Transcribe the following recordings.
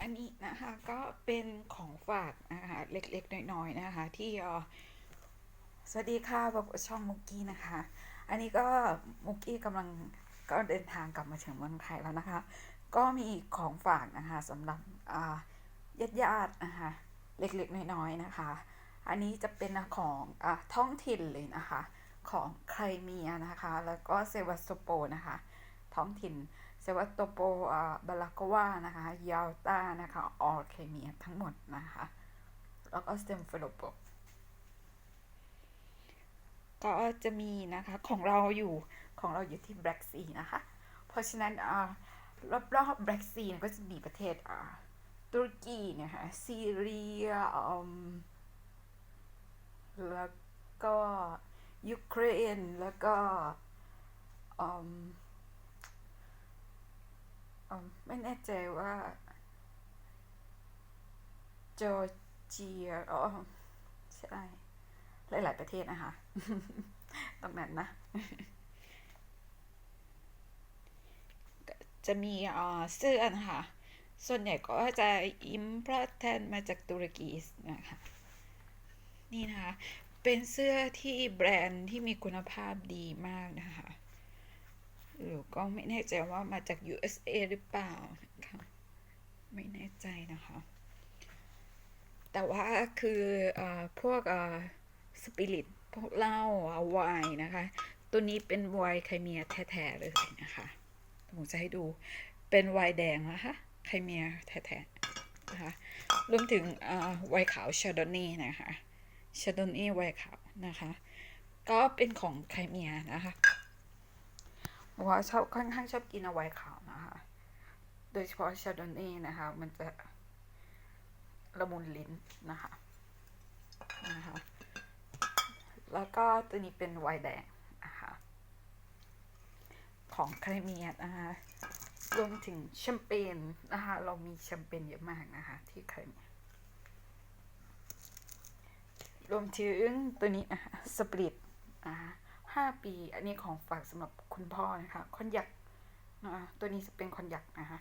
อันนี้นะคะก็เป็นของฝากนะคะเล็กๆน้อยๆนะคะ ที่สวัสดีค่ะแบบช่องมุกกี้นะคะ อันนี้ก็มุกกี้กำลังก็เดินทางกลับมาถึงเมืองไทยแล้วนะคะ ก็มีของฝากนะคะสำหรับญาติญาติๆนะคะเล็กๆน้อยๆนะคะ อันนี้จะเป็นของอท้องถิ่นเลยนะคะ ของไครเมียนะคะ แล้วก็เซวาสโตโปนะคะ ท้องถิ่น เซวาสโตโปอ่าบาลากวานะคะยาลตานะคะออร์เคเมียทั้งหมดนะคะ แล้วก็สเตมเฟโลโปก็จะมีนะคะของเราอยู่ของเราอยู่ที่แบล็กซีนะคะ เพราะฉะนั้นอ่ารอบๆแบล็กซีก็จะมีประเทศอ่าตุรกีนะคะซีเรียอืมแล้วก็ยูเครนแล้วก็ ออไม่แน่ใจว่าจอร์เจียอ๋อใช่หลาย ๆ ประเทศนะคะ ตรงนั้นนะ จะมีเอ่อเสื้อนะคะ ส่วนใหญ่ก็จะอิมพอร์ตมาจากตุรกีนะคะ นี่นะคะ เป็นเสื้อที่แบรนด์ที่มีคุณภาพดีมากนะคะ ก็ไม่แน่ใจว่ามาจาก USA หรือเปล่านะคะไม่แน่ใจนะคะ แต่ว่าคืออพวกสปิริตพวกเหล้าวน์นะคะ ตัวนี้เป็นไวน์ไคเมียแท้ๆเลยนะคะผมจะให้ดูเป็นไวน์แดงนะคะไคเมียแท้ๆนะคะรวมถึงไวน์ขาวชาร์ดอนนี่นะคะชาร์ดอนนี่ไวน์ขาวนะคะ ก็เป็นของไคเมียนะคะ ว่าชอบค่อนข้างชอบกินเอาไวน์ขาวนะคะ โดยเฉพาะชาดอนนี่นะคะ มันจะละมุนลิ้นนะคะนะคะ แล้วก็ตัวนี้เป็นไวน์แดงนะคะของไครเมียนะคะรวมถึงแชมเปญนะคะ เรามีแชมเปญเยอะมากนะคะ ที่ไครเมียรวมถึงตัวนี้นะคะสปริตนะคะ ห้าปี อันนี้ของฝากสำหรับคุณพ่อนะคะคอนยักนะคตัวนี้จะเป็นคอนยักนะคะ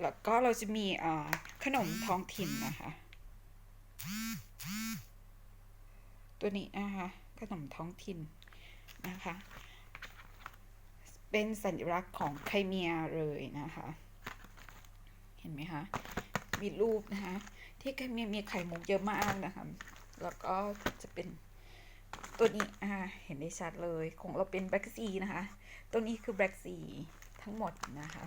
แล้วก็เราจะมีขนมท้องถิ่นนะคะ ตัวนี้นะคะขนมท้องถิ่นนะคะ เป็นสัญลักษณ์ของไคเมียเลยนะคะ เห็นไหมคะ มีรูปนะคะ ที่ไคเมียมีไข่มุกเยอะมากนะคะ แล้วก็จะเป็น ตัวนี้อ่าเห็นได้ชัดเลยของเราเป็นแบล็กซีนะคะ ตัวนี้คือแบล็กซีทั้งหมดนะคะ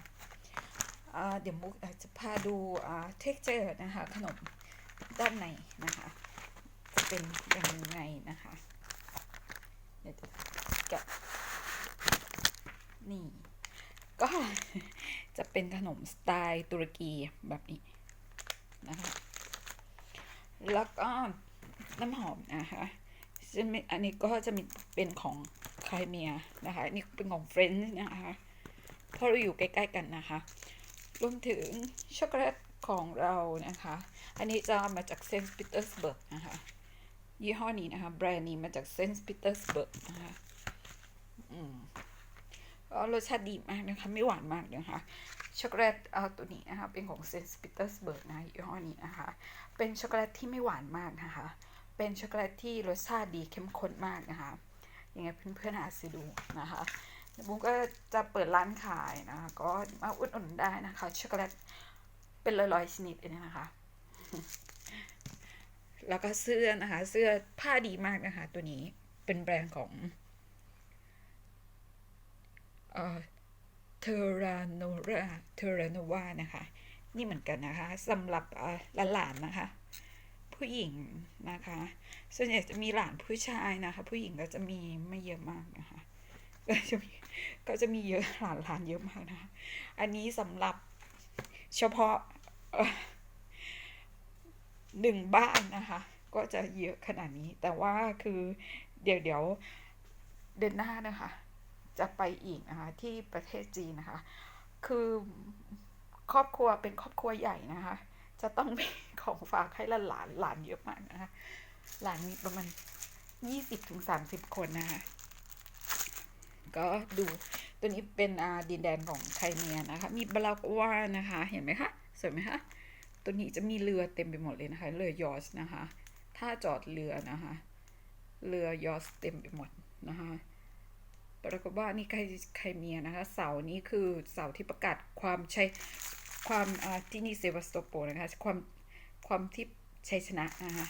อ่าเดี๋ยวมุกจะพาดูอ่าเท็กเจอร์นะคะ ขนมด้านในนะคะ จะเป็นยังไงนะคะเดี๋ยวจะแกะนี่ ก็จะเป็นขนมสไตล์ตุรกีแบบนี้นะคะ แล้วก็น้ำหอมนะคะ ซึ่งมีอันนี้ก็จะมีเป็นของไครเมียนะคะอันนี่เป็นของเฟรนช์นะคะเพราะเราอยู่ใกล้ๆกันนะคะรวมถึงช็อกโกแลตของเรานะคะ อันนี้จะมาจากเซนต์ปีเตอร์สเบิร์กนะคะ ยี่ห้อนี้นะคะ แบรนด์นี้มาจากเซนต์ปีเตอร์สเบิร์กนะคะอืมก็รสชาติดีมากนะคะ ไม่หวานมากนะคะ ช็อกโกแลตเอาตัวนี้นะคะ เป็นของเซนต์ปีเตอร์สเบิร์กนะยี่ห้อนี้นะคะ เป็นช็อกโกแลตที่ไม่หวานมากนะคะ เป็นช็อกโกแลตที่รสชาติดีเข้มข้นมากนะคะ ยังไงเพื่อนๆหาซื้อดูนะคะบุ้งก็จะเปิดร้านขายนะคะ ก็มาอุดหนุนได้นะคะ ช็อกโกแลตเป็นร้อยๆชนิดเลยนะคะ แล้วก็เสื้อนะคะ เสื้อผ้าดีมากนะคะ ตัวนี้เป็นแบรนด์ของเอ่อเทราโนราเทราโนวานะคะ นี่เหมือนกันนะคะสำหรับเออหลานๆนะคะ ผู้หญิงนะคะ ส่วนใหญ่จะมีหลานผู้ชายนะคะ ผู้หญิงก็จะมีไม่เยอะมากนะคะก็จะมีก็จะมีเยอะหลานหลานเยอะมากนะะอันนี้สำหรับเฉพาะหนึ่งบ้านนะคะ ก็จะเยอะขนาดนี้ แต่ว่าคือเดี๋ยวเดี๋ยวเดือนหน้านะคะ จะไปอีกนะคะ ที่ประเทศจีนนะคะ คือครอบครัวเป็นครอบครัวใหญ่นะคะ จะต้องมีของฝากให้หลานหลานหลานเยอะมากนะคะ หลานมีประมาณยี่สิบถึงสามสิบคนนะคะ ก็ดูตัวนี้เป็นดินแดนของไครเมียนะคะ มีบลากวานะคะ เห็นไหมคะ สวยไหมคะ ตัวนี้จะมีเรือเต็มไปหมดเลยนะคะ เรือยอชนะคะ ถ้าจอดเรือนะคะ เรือยอชเต็มไปหมดนะคะบาลากวานี่ไครไครเมียนะคะ เสานี้คือเสาที่ประกาศความใช้ ความที่นี่เซวาสโตโปนะคะความความที่ชัยชนะนะคะ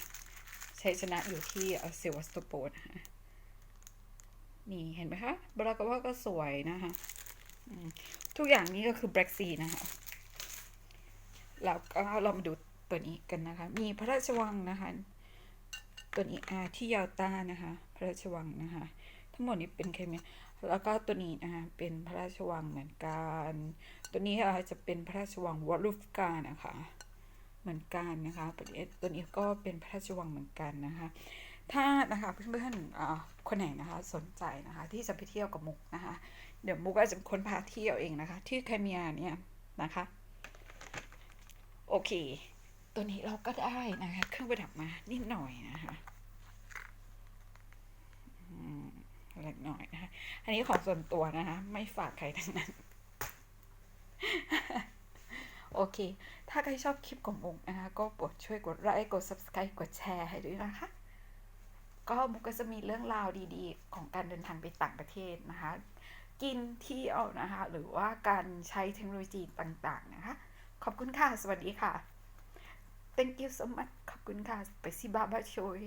ชัยชนะอยู่ที่เซวาสโตโปนะคะนี่เห็นไหมคะบรากว่าก็สวยนะคะทุกอย่างนี้ก็คือ Black Sea นะคะแล้วก็เรามาดูตัวนี้กันนะคะ มีพระราชวังนะคะ ตัวนี้อาที่ยาตานะคะ พระราชวังนะคะ ทั้งหมดนี้เป็นแค่เนี้แล้วก็ตัวนี้นะคะเป็นพระราชวังเหมือนกัน ตัวนี้อาจจะเป็นพระราชวังวอลูฟกานะคะเหมือนกันนะคะตัวนี้ก็เป็นพระราชวังเหมือนกันนะคะ ถ้านะคะเพื่อนๆคนไหนนะคะสนใจนะคะที่จะไปเที่ยวกับมุกนะคะ เดี๋ยวมุกก็จะเป็นคนพาเที่ยวเองนะคะ ที่แคเมียเนี่ยนะคะโอเค ตัวนี้เราก็ได้นะคะ เครื่องประดับมานิดหน่อยนะคะเล็กหน่อยนะคะ อันนี้ของส่วนตัวนะคะ ไม่ฝากใครทั้งนั้น โอเค ถ้าใครชอบคลิปของมุกนะคะ ก็โปรดช่วยกดไลค์กด subscribe กดแชร์ให้ด้วยนะคะ ก็มุกก็จะมีเรื่องราวดีๆ ของการเดินทางไปต่างประเทศนะคะ กินเที่ยวนะคะ หรือว่าการใช้เทคโนโลยีต่างๆนะคะ ขอบคุณค่ะ สวัสดีค่ะ thank you so much ขอบคุณค่ะไปซิบาบาโชย